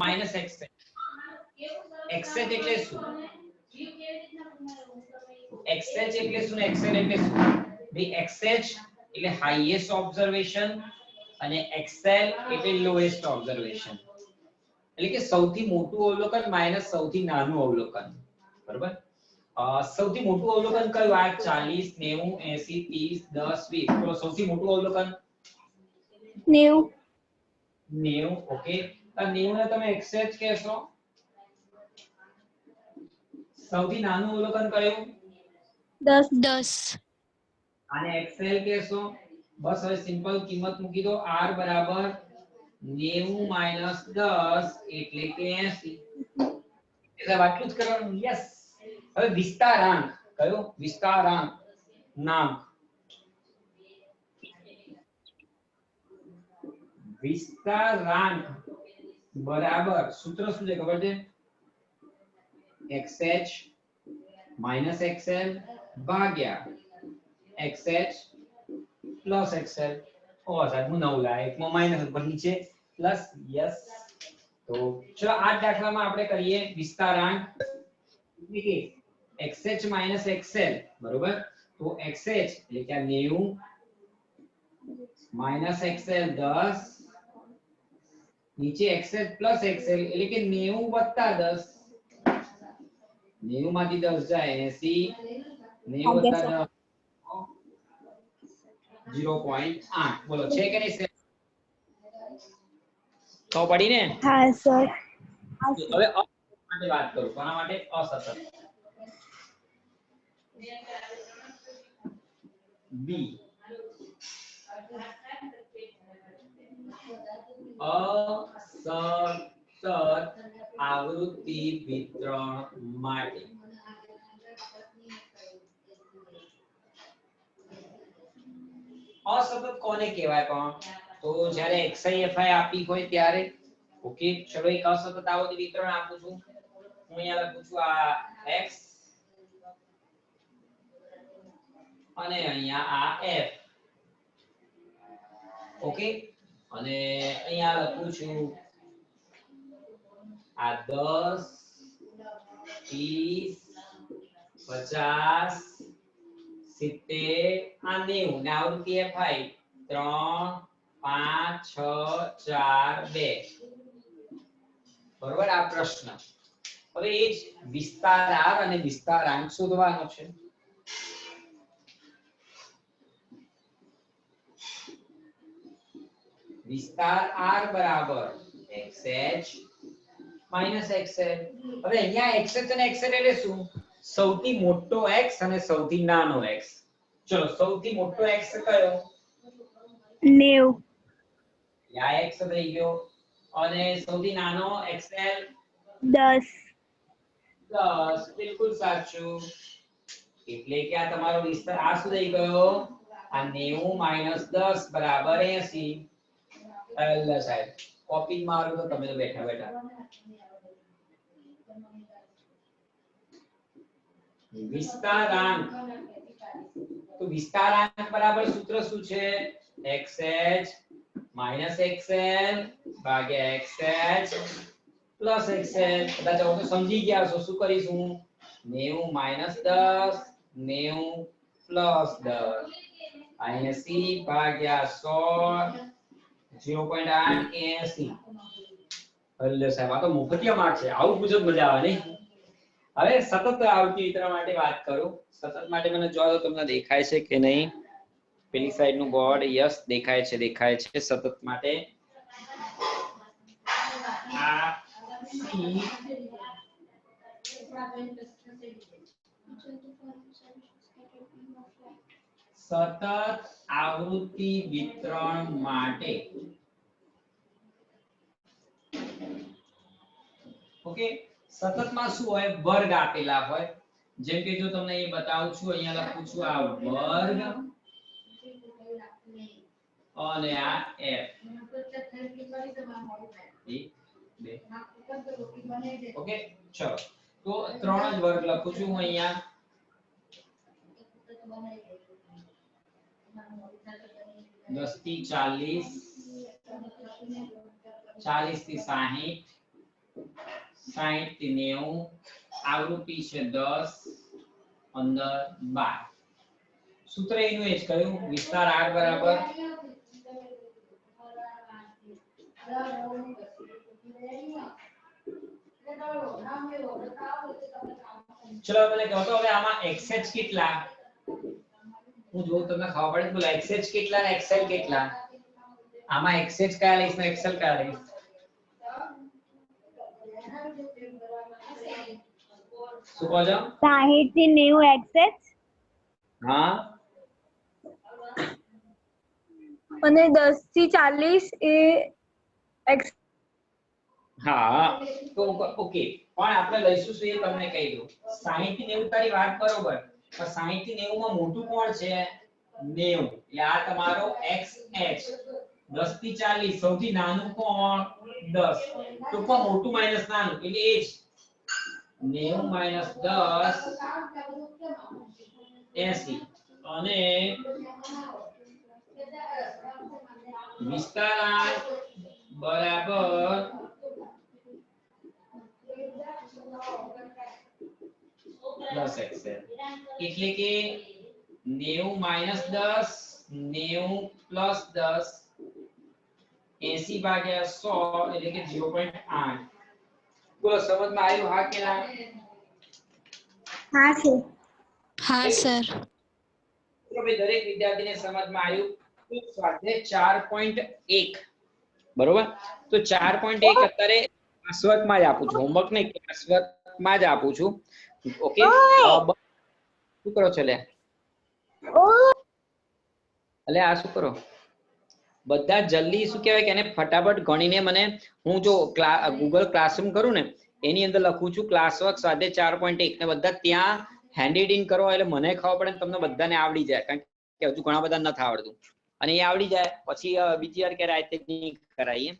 Minus x એક્સેટ એટલે શું? એક્સેચ એટલે શું ને એક્સેલ એટલે શું? ભાઈ એક્સેચ એટલે હાઈએસ્ટ ઓબ્ઝર્વેશન અને એક્સેલ એટલે લોએસ્ટ ઓબ્ઝર્વેશન એટલે કે સૌથી મોટું અવલોકન માઇનસ સૌથી નાનું અવલોકન. બરોબર? સૌથી મોટું અવલોકન કયું? આ 40 90 80 30 10 20 તો સૌથી મોટું અવલોકન? નેવું. 90 ઓકે. આ 90 ને તમે એક્સેચ કહેશો? સૌથી નાનું અવલોકન કયું? 10 10 આને એક્સેલ કહેશો? બસ હવે સિમ્પલ કિંમત મૂકી દો. R બરાબર 90 માઇનસ 10 એટલે કે 80 એટલે આટલું જ કરવાનું. યસ હવે વિસ્તારાંક. કયો? વિસ્તારાંક. નામ. વિસ્તારાંક. બરાબર સૂત્ર શું છે ખબર છે xh માઇનસ xl ભાગ્યા xh પ્લસ xl ઓ સાહેબ હું નવ લાય એકમાં માઇનસ ઉપર નીચે પ્લસ યસ તો ચલો આ દાખલામાં આપણે કરીએ વિસ્તારાંક એટલે કે xh માઇનસ xl બરોબર તો xh એટલે કે આ 90 માઇનસ xl 10 નીચે xl પ્લસ xl એટલે કે 90 વત્તા 10 90 માંથી 10 જાય 80 90 10 0.8 બોલો છે કે નહીં તો પડી ને? હા સર હવે માટે વાત કરું કોના માટે અસતત. બી અસતત આવૃત્તિ વિતરણ માટે. અસતત કોને કહેવાય પણ? તો જ્યારે એક્સઆઈએફઆઈ આપી હોય ત્યારે? ઓકે, ચલો એક અસતત આવૃત્તિ વિતરણ આપું છું. હું અહીંયા લખું છું આ x અને અહીંયા આ f. ઓકે? અને અહીંયા લખું છું આ દસ, ત્રીસ, પચાસ, સિત્તેર, આ નેવું. ને આવૃત્તિ FI ત્રણ, પાંચ, છ, ચાર, બે. બરોબર? આ પ્રશ્ન. હવે એ જ વિસ્તાર આર અને વિસ્તારાંક શોધવાનો છે. વિસ્તાર R બરાબર xh xl હવે અહીંયા xh અને xl એટલે શું? સૌથી મોટો x અને સૌથી નાનો x ચલો સૌથી મોટો x કયો? નેવું. આ x થઈ ગયો. અને સૌથી નાનો xl દસ. 10 બિલકુલ સાચું. એટલે કે આ તમારો વિસ્તાર આ શું થઈ ગયો? આ 90 માઇનસ 10 બરાબર 80 અલ્લા સાહેબ કોપી મારું તો તમે તો બેઠા બેઠા. વિસ્તારાંક. તો વિસ્તારાંક બરાબર સૂત્ર શું છે? xh xl ભાગ્યા xh પ્લસ xl કદાચ હવે તો સમજી ગયા છો શું કરીશું? 90 માઇનસ 10 90 પ્લસ 10 80 ભાગ્યા 100 0.8 80 અલ્લે સાહેબ, આ તો મુફતિયા માર્ક છે. આવું પૂછો મજા આવે નહીં. હવે સતત આવતી વિતરણ માટે વાત કરું. સતત માટે મને જોવા તો તમને દેખાય છે કે નહીં. પેલી સાઈડનું બોર્ડ, યસ, દેખાય છે દેખાય છે સતત માટે. આ C સતત આવૃત્તિ વિતરણ માટે. ઓકે સતતમાં શું હોય? વર્ગ આપેલા હોય. જેમ કે જો તમને એ બતાવું છું, અહીંયા લખું છું આ વર્ગ અને આ f ઓકે ચલો. તો ત્રણ જ વર્ગ લખું છું હું અહીંયા. દસથી ચાલીસ ચાલીસથી સાહીઠ સાહીઠથી નેવું આવૃત્તિ છે દસ પંદર બાર સૂત્ર એનું એ જ કયું વિસ્તાર આર બરાબર ચલો મને કહો તો હવે આમાં xh કેટલા? હું જોઉં તમને ખબર પડે બોલો xh કેટલા ને xl કેટલા? આમાં xh કયા લઈશ ને xl કયા લઈશ શું કહો છો? સાહીઠથી નેવું એક્સેસ હા. અને દસથી ચાલીસ એ એક્સ હા. તો ઓકે પણ આપણે લઈશું શું એ તમને કહી દઉં. 60 થી 90 તારી વાત બરોબર. 60 થી 90 માં મોટું કોણ છે? 90 એટલે આ તમારો xh 10 થી 40 સૌથી નાનું કોણ? 10 ટૂંકમાં મોટું માઇનસ નાનું. એટલે એ જ. 90 માઇનસ 10 80 અને વિસ્તારાંક બરાબર દસ એક્સેલ એટલે કે નેવું માઇનસ દસ નેવું પ્લસ દસ એસી ભાગ્યા સો એટલે કે ઝીરો પોઈન્ટ આઠ. બોલો સમજમાં આવ્યું હા કે ના? હા સર. હા સર. દરેક વિદ્યાર્થીને સમજમાં આવ્યું તો સ્વાધ્યાય ચાર પોઈન્ટ એક. બરોબર? તો ચાર પોઈન્ટ એક અત્યારે ક્લાસવર્કમાં જ આપું છું. હોમવર્ક નહીં ક્લાસવર્કમાં જ આપું છું. ઓકે? શું કરો છો લે? એટલે આ શું કરો? બધા જલ્દી શું કહેવાય કે એને ફટાફટ ગણીને મને હું જો ગૂગલ ક્લાસરૂમ કરું ને એની અંદર લખું છું ક્લાસ વર્ક સાથે ચાર પોઈન્ટ એક ને બધા ત્યાં હેન્ડ ઇન કરો એટલે મને ખબર પડે ને તમને બધાને આવડી જાય કારણ કે હજુ ઘણા બધા નથી આવડતું. અને એ આવડી જાય પછી બીજી વાર ક્યારે આ રીતે નહીં કરાય એમ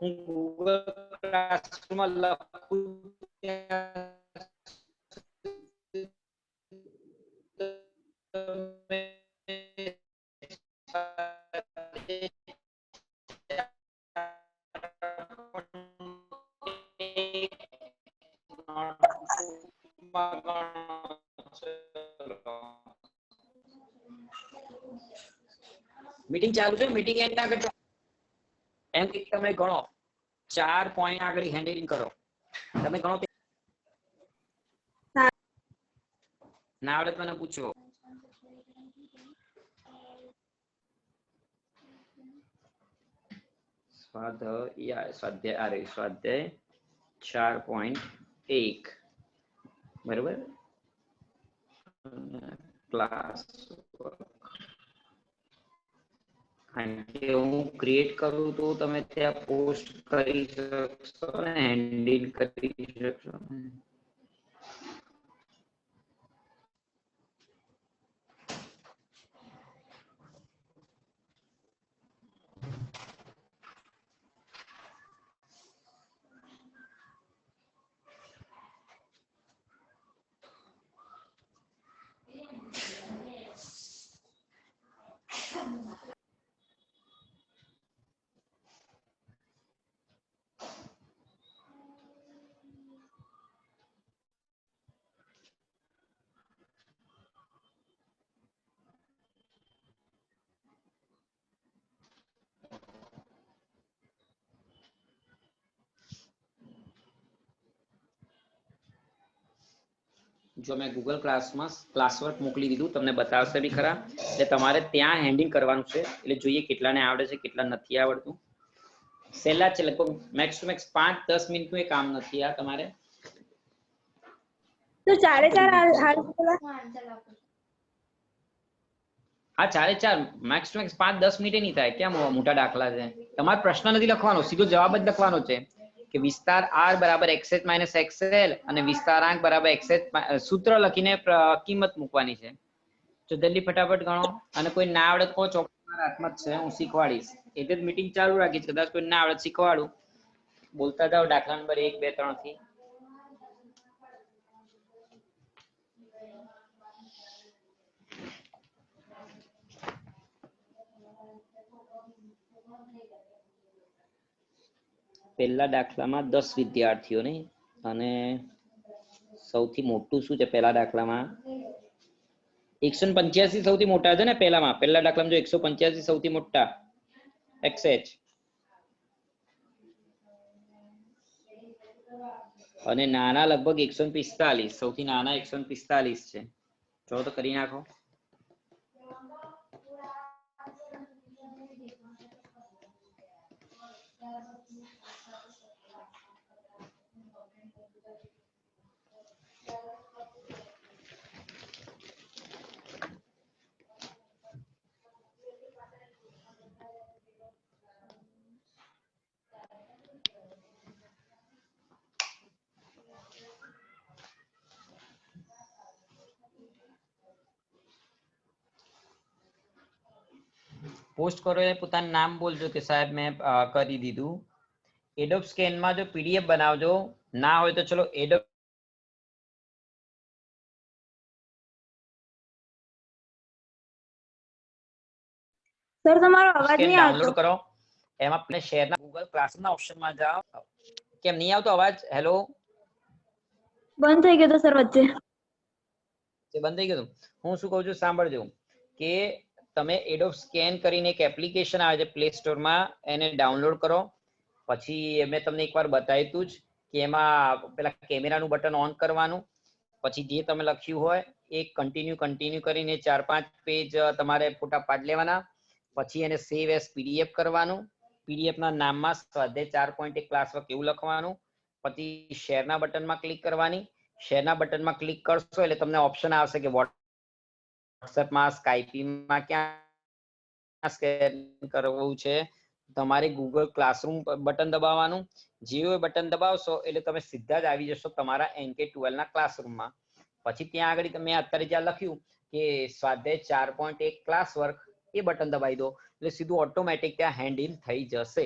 હું ગૂગલ ક્લાસરૂમમાં લખું મીટિંગ ચાલુ છે મીટિંગ એન્ડ ના કરજો એમ કે તમે ગણો. ચાર પોઈન્ટ આગળ હેન્ડલિંગ કરો. તમે ગણો. ના આવડે પૂછો. સ્વાધ્યાય સ્વાધ્યાય સ્વાધ્યાય ચાર પોઈન્ટ એક. બરોબર? ક્લાસ કારણ હું ક્રિએટ કરું તો તમે ત્યાં પોસ્ટ કરી શકશો ને હેન્ડિલ કરી શકશો. જો મેં ગૂગલ ક્લાસમાં ક્લાસવર્ક મોકલી દીધું તમને બતાવશે બી ખરા એટલે તમારે ત્યાં હેન્ડિંગ કરવાનું છે. એટલે જોઈએ કેટલાને આવડે છે કેટલા નથી આવડતું. સહેલા છે લગભગ મેક્સ ટુ મેક્સ પાંચ દસ મિનિટનું એ કામ નથી આ તમારે. તો ચારે ચાર હાલ હાલ હા ચારે ચાર મેક્સ ટુ મેક્સ પાંચ દસ મિનિટે નહીં થાય. કેમ મોટા દાખલા છે. તમારે પ્રશ્ન નથી લખવાનો સીધો જવાબ જ લખવાનો છે. કે વિસ્તાર આર બરાબર એક્સએચ માઇનસ એક્સએલ અને વિસ્તારાંક બરાબર એક્સએચ સૂત્ર લખીને કિંમત મૂકવાની છે. તો જલ્દી ફટાફટ ગણો. અને કોઈ ના આવડે તો ચોક્કસ હાથમાં છે, હું શીખવાડીશ. એટલે જ મીટિંગ ચાલુ રાખીશ કદાચ કોઈ ના આવડે શીખવાડું. બોલતા જાઓ, દાખલા નંબર એક, બે, ત્રણથી. પહેલા દાખલામાં દસ વિદ્યાર્થીઓને અને સૌથી મોટું શું છે પહેલા દાખલામાં? એકસો પંચ્યાસી સૌથી મોટા છે ને પહેલામાં. પહેલા દાખલામાં જો એકસો પંચ્યાસી સૌથી મોટા. એક્સએચ અને નાના લગભગ એકસો પિસ્તાલીસ. સૌથી નાના એકસો પિસ્તાલીસ છે. ચલો તો કરી નાખો. પોસ્ટ કરો એ પોતાનું નામ બોલજો કે સાહેબ મેં કરી દીધું. એડોબ સ્કેનમાં જો પીડીએફ બનાવજો ના હોય તો ચલો એડોબ સર તમારો અવાજ નહીં આવતો. ડાઉનલોડ કરો. એમાં આપણે શેરના ગૂગલ ક્લાસના ઓપ્શનમાં જાઓ. કેમ નહીં આવતો અવાજ? હેલો બંધ થઈ ગયો તો સર વચ્ચે. તે બંધ થઈ ગયો હું શું કહું છું સાંભળજો. કે તમે એડોબ સ્કેન કરીને એક એપ્લિકેશન આવે છે પ્લે સ્ટોરમાં એને ડાઉનલોડ કરો. પછી મેં તમને એકવાર બતાવ્યું હતું જ કે એમાં પેલા કેમેરાનું બટન ઓન કરવાનું. પછી જે તમે લખ્યું હોય એ કન્ટિન્યુ કન્ટિન્યુ કરીને ચાર, પાંચ પેજ તમારે ફોટા પાડી લેવાના. પછી એને સેવ એઝ પીડીએફ કરવાનું. પીડીએફના નામમાં સ્વાધ્યાય ચાર પોઈન્ટ એક ક્લાસ વર્ક એવું લખવાનું. પછી શેરના બટનમાં ક્લિક કરવાની. શેરના બટનમાં ક્લિક કરશો એટલે તમને ઓપ્શન આવશે કે વોટ્સએપમાં સ્કાઈપીમાં ક્યાં સ્કેન કરવું છે? તમારે ગૂગલ ક્લાસરૂમ બટન દબાવવાનું. જેવું બટન દબાવશો, એટલે તમે સીધા જ આવી જશો તમારા એનકે ટ્વેલ્વ ના ક્લાસરૂમમાં પછી ત્યાં આગળ તમે અત્યારે જ્યાં લખ્યું કે સ્વાધ્યાય ચાર પોઈન્ટ એક ક્લાસ વર્ક એ બટન દબાવી દો. એટલે સીધું ઓટોમેટિક ત્યાં હેન્ડ ઇન થઈ જશે.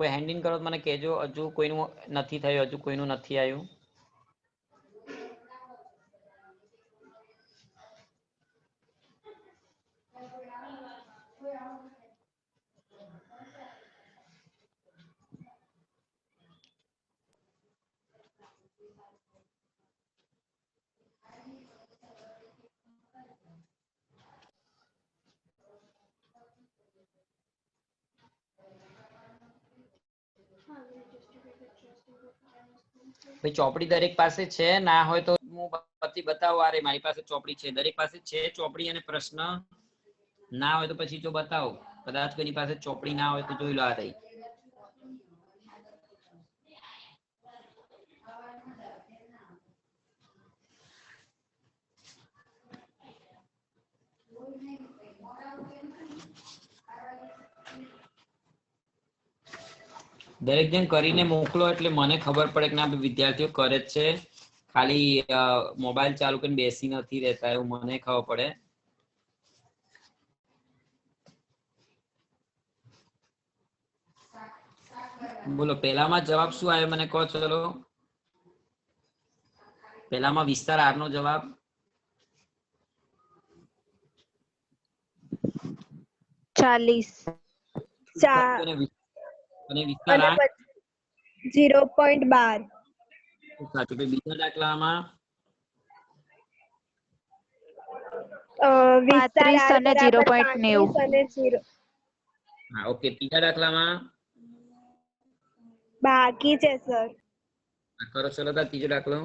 કોઈ હેન્ડ ઇન કરો મને કહેજો હજુ કોઈનું નથી થયું હજુ કોઈનું નથી આવ્યું. ભાઈ, ચોપડી દરેક પાસે છે, ના હોય તો હું પછી બતાવું. અરે, મારી પાસે ચોપડી છે. દરેક પાસે છે ચોપડી અને પ્રશ્ન. ના હોય તો પછી જો બતાવો. કદાચ કોઈની પાસે ચોપડી ના હોય તો જોઈ લો આ રહી. દરેક જણ કરીને મોકલો એટલે મને ખબર પડે કે ના વિદ્યાર્થીઓ કરે જ છે. ખાલી મોબાઈલ ચાલુ કરીને બેસી નથી રહેતા એવું મને ખબર પડે. બોલો પહેલામાં જવાબ શું આવ્યો? મને કહો ચલો. પહેલામાં વિસ્તાર આર નો જવાબ. ચાલીસ. અને વિસ્તાર આઠ? ઝીરો પોઈન્ટ બાર. સાચું ભાઈ બીજા દાખલામાં? પાંત્રીસ અને 0.90. અને zero- હા ઓકે. ત્રીજા દાખલામાં? બાકી છે સર. કરો ચલો તાર ત્રીજો દાખલો.